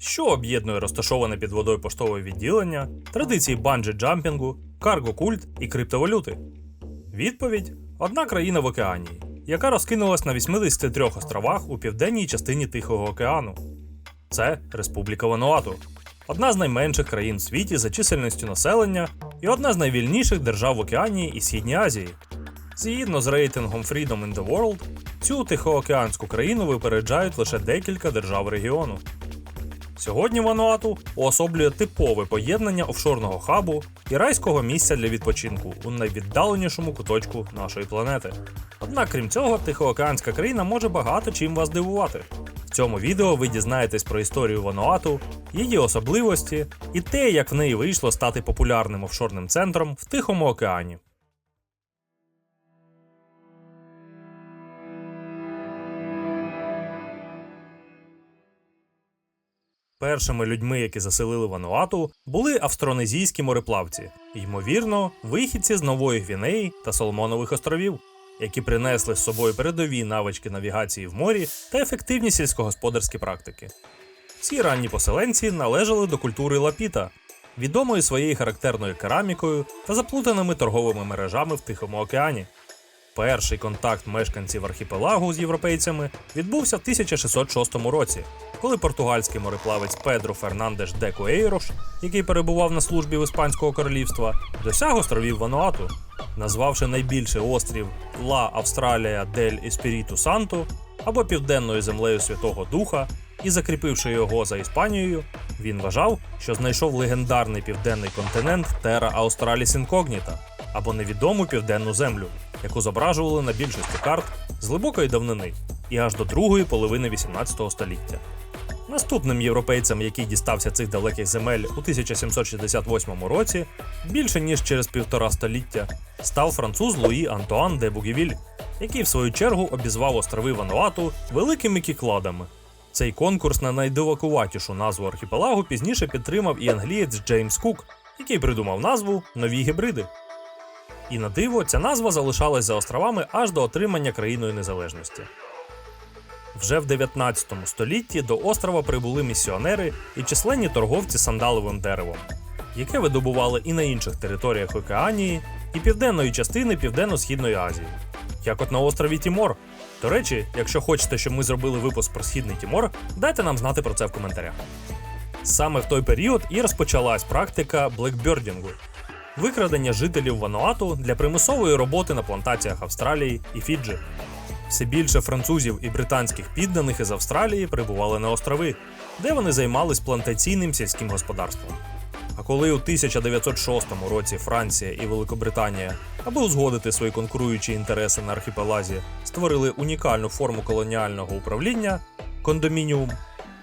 що об'єднує розташоване під водою поштове відділення, традиції банджі джампінгу, карго-культ і криптовалюти? Відповідь одна країна в океанії, яка розкинулась на 83 островах у південній частині Тихого океану. Це Республіка Вануату, одна з найменших країн в світі за чисельністю населення і одна з найвільніших держав в Океанії і Східній Азії. Згідно з рейтингом Freedom in the World, цю тихоокеанську країну випереджають лише декілька держав регіону. Сьогодні Вануату уособлює типове поєднання офшорного хабу і райського місця для відпочинку у найвіддаленішому куточку нашої планети. Однак, крім цього, тихоокеанська країна може багато чим вас дивувати. В цьому відео ви дізнаєтесь про історію Вануату, її особливості і те, як в неї вийшло стати популярним офшорним центром в Тихому океані. Першими людьми, які заселили Вануату, були австронезійські мореплавці, ймовірно, вихідці з Нової Гвінеї та Соломонових островів, які принесли з собою передові навички навігації в морі та ефективні сільськогосподарські практики. Ці ранні поселенці належали до культури лапіта, відомої своєю характерною керамікою та заплутаними торговими мережами в Тихому океані. Перший контакт мешканців архіпелагу з європейцями відбувся в 1606 році, коли португальський мореплавець Педро Фернандеш де Коейрош, який перебував на службі в Іспанського королівства, досяг островів Вануату, назвавши найбільший острів Ла Австралія дель Еспіріту Санто або Південною землею Святого Духа, і закріпивши його за Іспанією, він вважав, що знайшов легендарний південний континент Терра Аустраліс Інкогніта або невідому південну землю, яку зображували на більшості карт з глибокої давнини і аж до другої половини 18 століття. Наступним європейцем, який дістався цих далеких земель у 1768 році, більше ніж через півтора століття, став француз Луї Антуан де Бугівіль, який в свою чергу обізвав острови Вануату великими кікладами. Цей конкурс на найдивакуватішу назву архіпелагу пізніше підтримав і англієць Джеймс Кук, який придумав назву Нові гібриди. І на диво, ця назва залишалась за островами аж до отримання країною незалежності. Вже в 19 столітті до острова прибули місіонери і численні торговці сандаловим деревом, яке видобували і на інших територіях Океанії, і південної частини Південно-Східної Азії, як от на острові Тімор. До речі, якщо хочете, щоб ми зробили випуск про східний Тімор, дайте нам знати про це в коментарях. Саме в той період і розпочалась практика блекбердінгу – викрадення жителів Вануату для примусової роботи на плантаціях Австралії і Фіджі. Все більше французів і британських підданих із Австралії прибували на острови, де вони займались плантаційним сільським господарством. А коли у 1906 році Франція і Великобританія, аби узгодити свої конкуруючі інтереси на архіпелазі, створили унікальну форму колоніального управління кондомініум,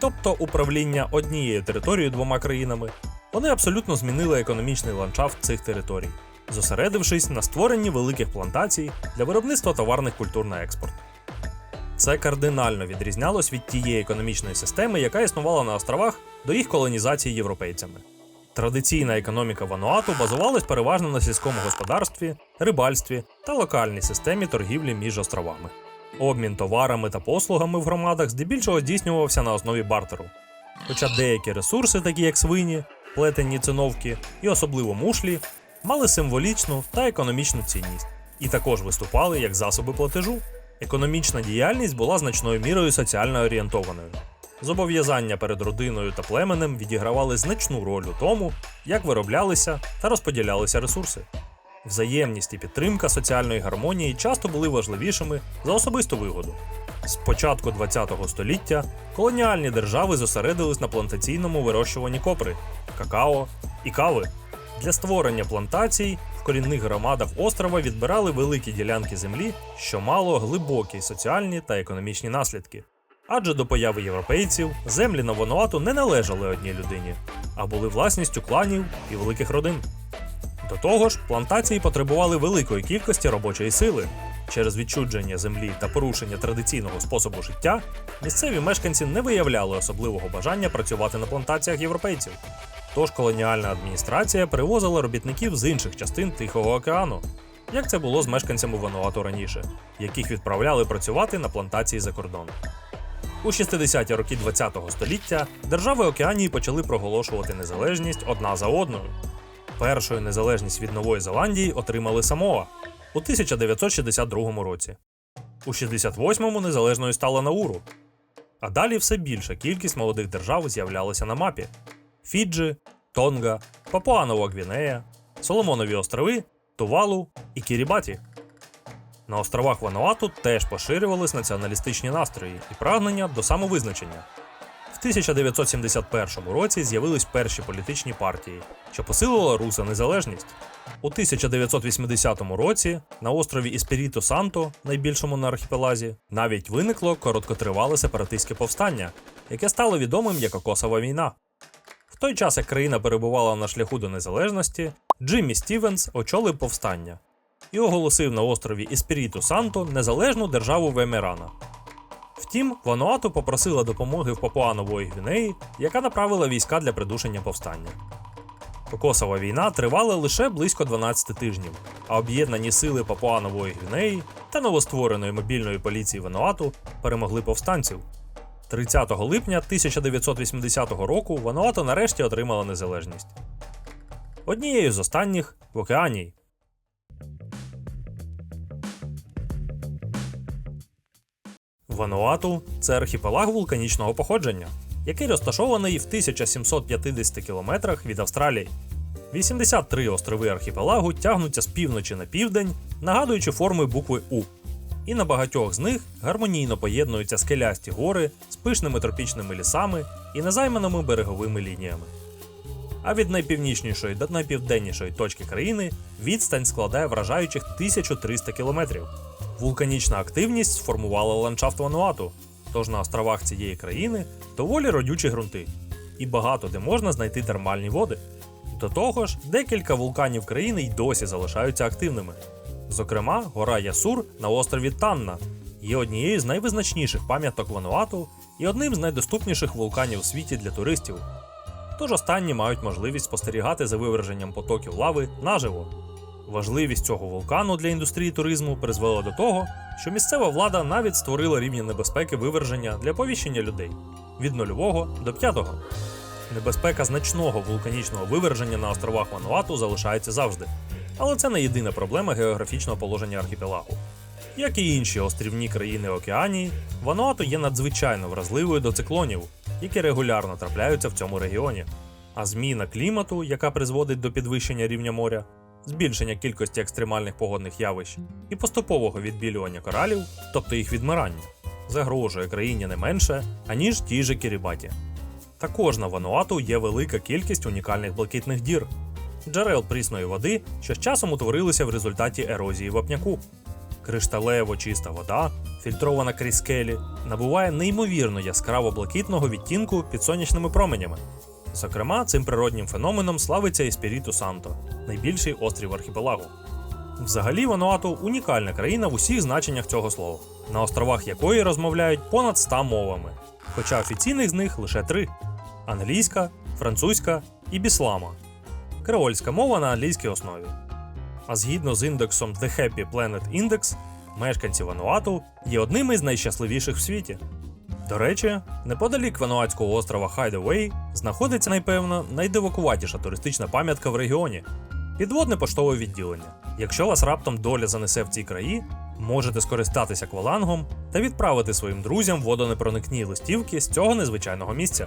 тобто управління однією територією двома країнами, вони абсолютно змінили економічний ландшафт цих територій, зосередившись на створенні великих плантацій для виробництва товарних культур на експорт. Це кардинально відрізнялось від тієї економічної системи, яка існувала на островах до їх колонізації європейцями. Традиційна економіка Вануату базувалась переважно на сільському господарстві, рибальстві та локальній системі торгівлі між островами. Обмін товарами та послугами в громадах здебільшого здійснювався на основі бартеру. Хоча деякі ресурси, такі як свині, плетені циновки і особливо мушлі, мали символічну та економічну цінність і також виступали як засоби платежу. Економічна діяльність була значною мірою соціально орієнтованою. Зобов'язання перед родиною та племенем відігравали значну роль у тому, як вироблялися та розподілялися ресурси. Взаємність і підтримка соціальної гармонії часто були важливішими за особисту вигоду. З початку ХХ століття колоніальні держави зосередились на плантаційному вирощуванні копри, какао і кави. Для створення плантацій в корінних громадах острова відбирали великі ділянки землі, що мало глибокі соціальні та економічні наслідки. Адже до появи європейців землі на Вануату не належали одній людині, а були власністю кланів і великих родин. До того ж, плантації потребували великої кількості робочої сили. Через відчудження землі та порушення традиційного способу життя місцеві мешканці не виявляли особливого бажання працювати на плантаціях європейців. Тож колоніальна адміністрація привозила робітників з інших частин Тихого океану, як це було з мешканцями Вануату раніше, яких відправляли працювати на плантації за кордоном. У 60-ті роки ХХ століття держави Океанії почали проголошувати незалежність одна за одною. Першою незалежність від Нової Зеландії отримали Самоа у 1962 році. У 68-му незалежною стала Науру. А далі все більша кількість молодих держав з'являлася на мапі: Фіджі, Тонга, Папуанова Гвінея, Соломонові острови, Тувалу і Кірібаті. На островах Вануату теж поширювались націоналістичні настрої і прагнення до самовизначення. В 1971 році з'явились перші політичні партії, що посилило руса незалежність. У 1980 році на острові Іспіріто Санто, найбільшому на архіпелазі, навіть виникло короткотривале сепаратистське повстання, яке стало відомим як Кокосова війна. В той час, як країна перебувала на шляху до незалежності, Джиммі Стівенс очолив повстання і оголосив на острові Іспіріто Санто незалежну державу Вемерана. Втім, Вануату попросила допомоги в Папуанової Гвінеї, яка направила війська для придушення повстання. Кокосова війна тривала лише близько 12 тижнів, а об'єднані сили Папуанової Гвінеї та новоствореної мобільної поліції Вануату перемогли повстанців. 30 липня 1980 року Вануату нарешті отримала незалежність. Однією з останніх в Океанії. Вануату це архіпелаг вулканічного походження, який розташований в 1750 кілометрах від Австралії. 83 острови архіпелагу тягнуться з півночі на південь, нагадуючи форми букви У. І на багатьох з них гармонійно поєднуються скелясті гори з пишними тропічними лісами і незайманими береговими лініями. А від найпівнічнішої до найпівденнішої точки країни відстань складає вражаючих 1300 кілометрів. Вулканічна активність сформувала ландшафт Вануату, тож на островах цієї країни доволі родючі ґрунти, і багато де можна знайти термальні води. До того ж, декілька вулканів країни й досі залишаються активними. Зокрема, гора Ясур на острові Танна є однією з найвизначніших пам'яток Вануату і одним з найдоступніших вулканів у світі для туристів. Тож останні мають можливість спостерігати за виверженням потоків лави наживо. Важливість цього вулкану для індустрії туризму призвела до того, що місцева влада навіть створила рівні небезпеки виверження для повіщення людей від нульового до п'ятого. Небезпека значного вулканічного виверження на островах Вануату залишається завжди. Але це не єдина проблема географічного положення архіпелагу. Як і інші острівні країни Океанії, Вануату є надзвичайно вразливою до циклонів, які регулярно трапляються в цьому регіоні. А зміна клімату, яка призводить до підвищення рівня моря, збільшення кількості екстремальних погодних явищ і поступового відбілювання коралів, тобто їх відмирання, загрожує країні не менше, аніж тій же Кірібаті. Також на Вануату є велика кількість унікальних блакитних дір, джерел прісної води, що з часом утворилися в результаті ерозії вапняку. Кришталево чиста вода, фільтрована крізь скелі, набуває неймовірно яскраво блакитного відтінку під сонячними променями. Зокрема, цим природнім феноменом славиться Еспіріту Санто, найбільший острів архіпелагу. Взагалі, Вануату унікальна країна в усіх значеннях цього слова, на островах якої розмовляють понад 100 мовами, хоча офіційних з них лише три: англійська, французька і біслама. Креольська мова на англійській основі. А згідно з індексом The Happy Planet Index, мешканці Вануату є одними з найщасливіших в світі. До речі, неподалік Вануатського острова Хайдевей знаходиться, найпевно, найдивакуватіша туристична пам'ятка в регіоні підводне поштове відділення. Якщо вас раптом доля занесе в ці краї, можете скористатися квалангом та відправити своїм друзям водонепроникні листівки з цього незвичайного місця.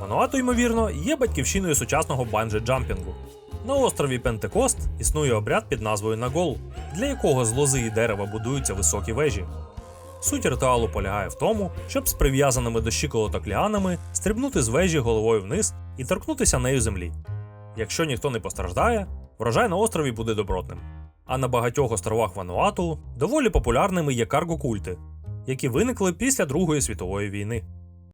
Вануату, ймовірно, є батьківщиною сучасного банджі-джампінгу. На острові Пентекост існує обряд під назвою Нагол, для якого з лози і дерева будуються високі вежі. Суть ритуалу полягає в тому, щоб з прив'язаними до щиколоток ліанами стрибнути з вежі головою вниз і торкнутися нею землі. Якщо ніхто не постраждає, врожай на острові буде добротним. А на багатьох островах Вануату доволі популярними є каргокульти, які виникли після Другої світової війни.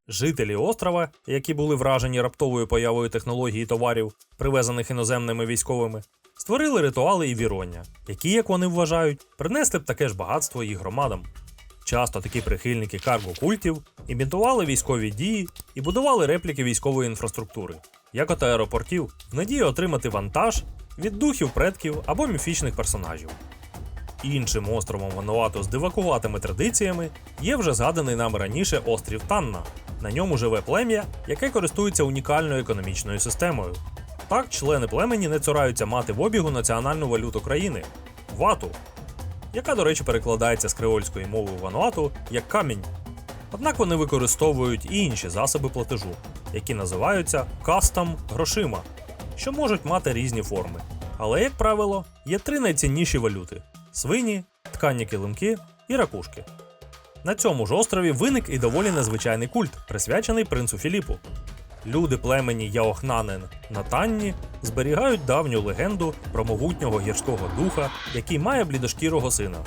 Жителі острова, які були вражені раптовою появою технологій товарів, привезених іноземними військовими, створили ритуали і віроння, які, як вони вважають, принесли б таке ж багатство їх громадам. Часто такі прихильники карго-культів імітували військові дії і будували репліки військової інфраструктури, як от аеропортів, в надії отримати вантаж від духів предків або міфічних персонажів. Іншим островом Вануату з дивакуватими традиціями є вже згаданий нами раніше острів Танна. На ньому живе плем'я, яке користується унікальною економічною системою. Так, члени племені не цураються мати в обігу національну валюту країни вату, яка, до речі, перекладається з креольської мови Вануату як камінь. Однак вони використовують і інші засоби платежу, які називаються кастом грошима, що можуть мати різні форми. Але, як правило, є три найцінніші валюти: свині, ткані килимки і ракушки. На цьому ж острові виник і доволі незвичайний культ, присвячений принцу Філіпу. Люди племені Яохнанен на Танні зберігають давню легенду про могутнього гірського духа, який має блідошкірого сина.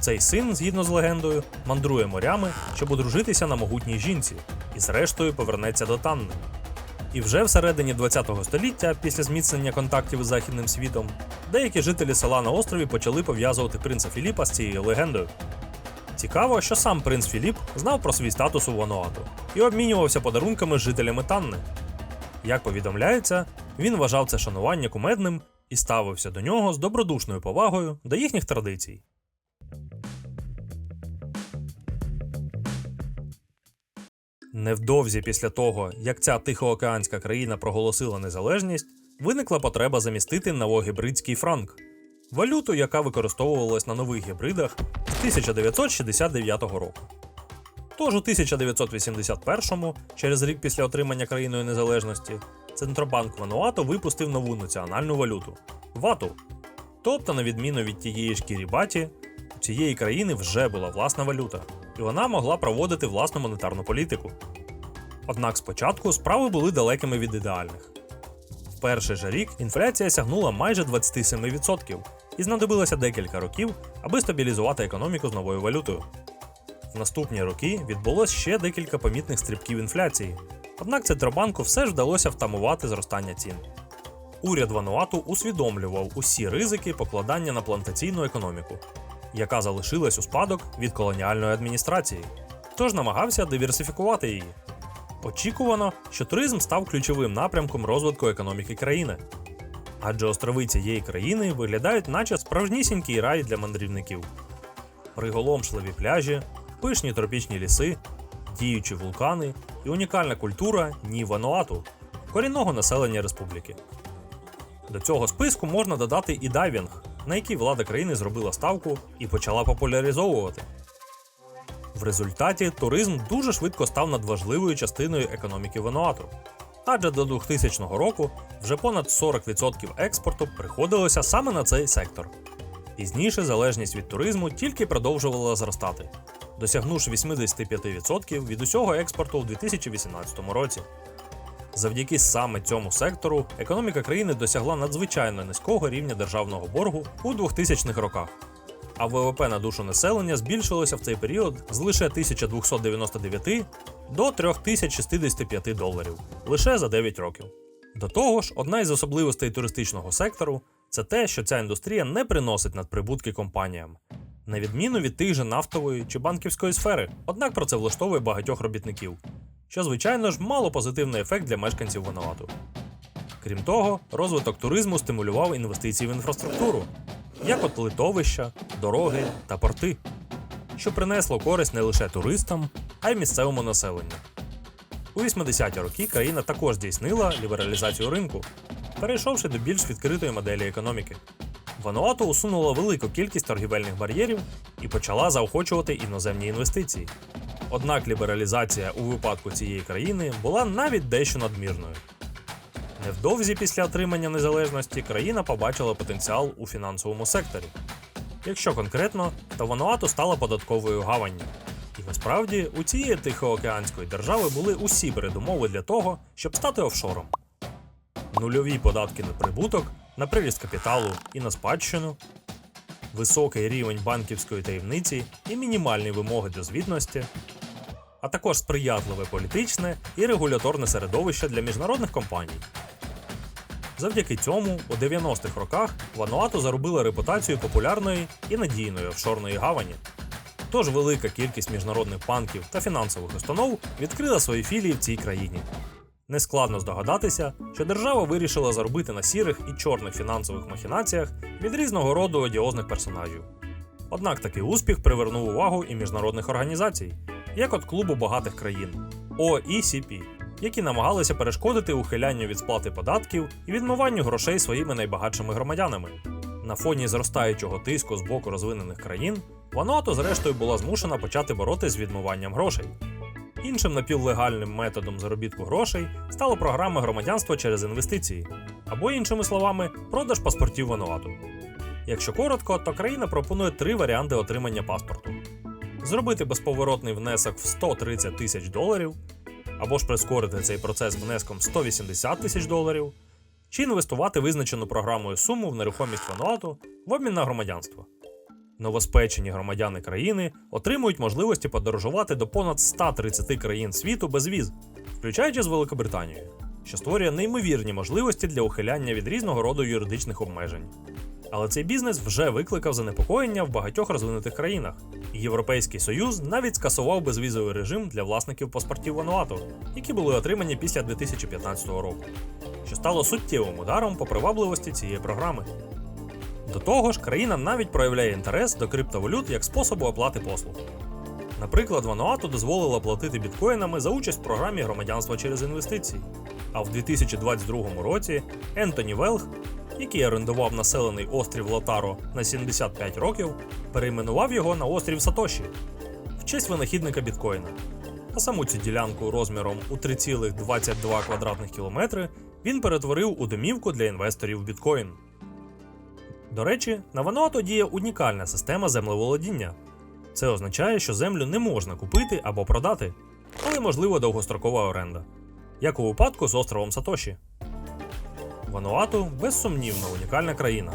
Цей син, згідно з легендою, мандрує морями, щоб одружитися на могутній жінці, і зрештою повернеться до Танни. І вже всередині ХХ століття, після зміцнення контактів із західним світом, деякі жителі села на острові почали пов'язувати принца Філіпа з цією легендою. Цікаво, що сам принц Філіп знав про свій статус у Вануату і обмінювався подарунками з жителями Танни. Як повідомляється, він вважав це шанування кумедним і ставився до нього з добродушною повагою до їхніх традицій. Невдовзі після того, як ця тихоокеанська країна проголосила незалежність, виникла потреба замістити новогібридський франк валюту, яка використовувалась на нових гібридах з 1969 року. Тож у 1981-му, через рік після отримання країною незалежності, Центробанк Вануату випустив нову національну валюту вату. Тобто, на відміну від тієї ж Кірібаті, у цієї країни вже була власна валюта, і вона могла проводити власну монетарну політику. Однак спочатку справи були далекими від ідеальних. Перший же рік інфляція сягнула майже 27%, і знадобилося декілька років, аби стабілізувати економіку з новою валютою. В наступні роки відбулось ще декілька помітних стрибків інфляції, однак Центробанку все ж вдалося втамувати зростання цін. Уряд Вануату усвідомлював усі ризики покладання на плантаційну економіку, яка залишилась у спадок від колоніальної адміністрації, тож намагався диверсифікувати її. Очікувано, що туризм став ключовим напрямком розвитку економіки країни. Адже острови цієї країни виглядають, наче справжнісінький рай для мандрівників. Приголомшливі пляжі, пишні тропічні ліси, діючі вулкани і унікальна культура Ні Вануату, корінного населення республіки. До цього списку можна додати і дайвінг, на який влада країни зробила ставку і почала популяризовувати. В результаті туризм дуже швидко став надважливою частиною економіки Вануату. Адже до 2000 року вже понад 40% експорту приходилося саме на цей сектор. Пізніше залежність від туризму тільки продовжувала зростати, досягнувши 85% від усього експорту у 2018 році. Завдяки саме цьому сектору економіка країни досягла надзвичайно низького рівня державного боргу у 2000-х роках а ВВП на душу населення збільшилося в цей період з лише 1299 до 3065 доларів лише за 9 років. До того ж, одна із особливостей туристичного сектору це те, що ця індустрія не приносить надприбутки компаніям, на відміну від тих же нафтової чи банківської сфери, однак про це влаштовує багатьох робітників, що, звичайно ж, мало позитивний ефект для мешканців Вануату. Крім того, розвиток туризму стимулював інвестиції в інфраструктуру, як от литовища, дороги та порти, що принесло користь не лише туристам, а й місцевому населенню. У 80-ті роки країна також здійснила лібералізацію ринку, перейшовши до більш відкритої моделі економіки. Вануату усунула велику кількість торгівельних бар'єрів і почала заохочувати іноземні інвестиції. Однак лібералізація у випадку цієї країни була навіть дещо надмірною. Невдовзі після отримання незалежності країна побачила потенціал у фінансовому секторі. Якщо конкретно, то Вануату стала податковою гаванню. І насправді у цієї тихоокеанської держави були усі передумови для того, щоб стати офшором. Нульові податки на прибуток, на приріст капіталу і на спадщину, високий рівень банківської таємниці і мінімальні вимоги до звітності, а також сприятливе політичне і регуляторне середовище для міжнародних компаній. Завдяки цьому у 90-х роках Вануату заробила репутацію популярної і надійної офшорної гавані. Тож велика кількість міжнародних банків та фінансових установ відкрила свої філії в цій країні. Нескладно здогадатися, що держава вирішила заробити на сірих і чорних фінансових махінаціях від різного роду одіозних персонажів. Однак такий успіх привернув увагу і міжнародних організацій, як от клубу багатих країн OECD, які намагалися перешкодити ухилянню від сплати податків і відмиванню грошей своїми найбагатшими громадянами. На фоні зростаючого тиску з боку розвинених країн, Вануату зрештою була змушена почати боротися з відмиванням грошей. Іншим напівлегальним методом заробітку грошей стала програма громадянства через інвестиції, або, іншими словами, продаж паспортів Вануату. Якщо коротко, то країна пропонує три варіанти отримання паспорту: зробити безповоротний внесок в 130 тисяч доларів, або ж прискорити цей процес внеском 180 тисяч доларів, чи інвестувати визначену програмою суму в нерухомість Вануату в обмін на громадянство. Новоспечені громадяни країни отримують можливості подорожувати до понад 130 країн світу без віз, включаючи з Великобританією, що створює неймовірні можливості для ухиляння від різного роду юридичних обмежень. Але цей бізнес вже викликав занепокоєння в багатьох розвинутих країнах, Європейський Союз навіть скасував безвізовий режим для власників паспортів Вануату, які були отримані після 2015 року, що стало суттєвим ударом по привабливості цієї програми. До того ж, країна навіть проявляє інтерес до криптовалют як способу оплати послуг. Наприклад, Вануату дозволила платити біткоїнами за участь в програмі громадянства через інвестиції. А в 2022 році Ентоні Велх, який орендував населений острів Лотаро на 75 років, перейменував його на острів Сатоші в честь винахідника біткоїна. А саму цю ділянку розміром у 3,22 квадратних кілометри він перетворив у домівку для інвесторів біткоін. До речі, на Вануату діє унікальна система землеволодіння. Це означає, що землю не можна купити або продати, але можлива довгострокова оренда, як у випадку з островом Сатоші. Вануату безсумнівно унікальна країна.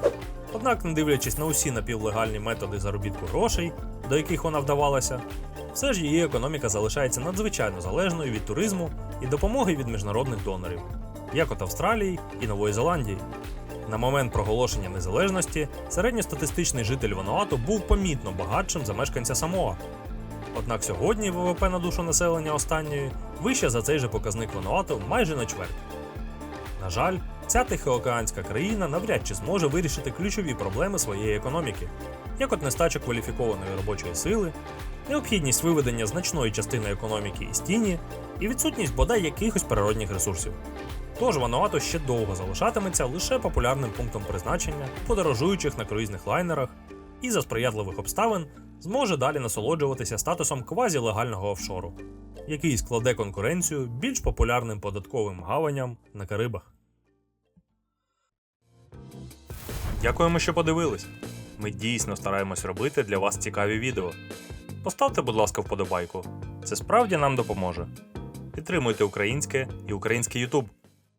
Однак, не дивлячись на усі напівлегальні методи заробітку грошей, до яких вона вдавалася, все ж її економіка залишається надзвичайно залежною від туризму і допомоги від міжнародних донорів, як от Австралії і Нової Зеландії. На момент проголошення незалежності середньостатистичний житель Вануату був помітно багатшим за мешканця Самоа. Однак сьогодні ВВП на душу населення останньої вище за цей же показник Вануату майже на чверть. На жаль, ця тихоокеанська країна навряд чи зможе вирішити ключові проблеми своєї економіки, як от нестача кваліфікованої робочої сили, необхідність виведення значної частини економіки із тіні і відсутність бодай якихось природних ресурсів. Тож Вануату ще довго залишатиметься лише популярним пунктом призначення подорожуючих на круїзних лайнерах і за сприятливих обставин зможе далі насолоджуватися статусом квазілегального офшору, який складе конкуренцію більш популярним податковим гаваням на Карибах. Дякуємо, що подивились. Ми дійсно стараємось робити для вас цікаві відео. Поставте, будь ласка, вподобайку. Це справді нам допоможе. Підтримуйте українське і український YouTube.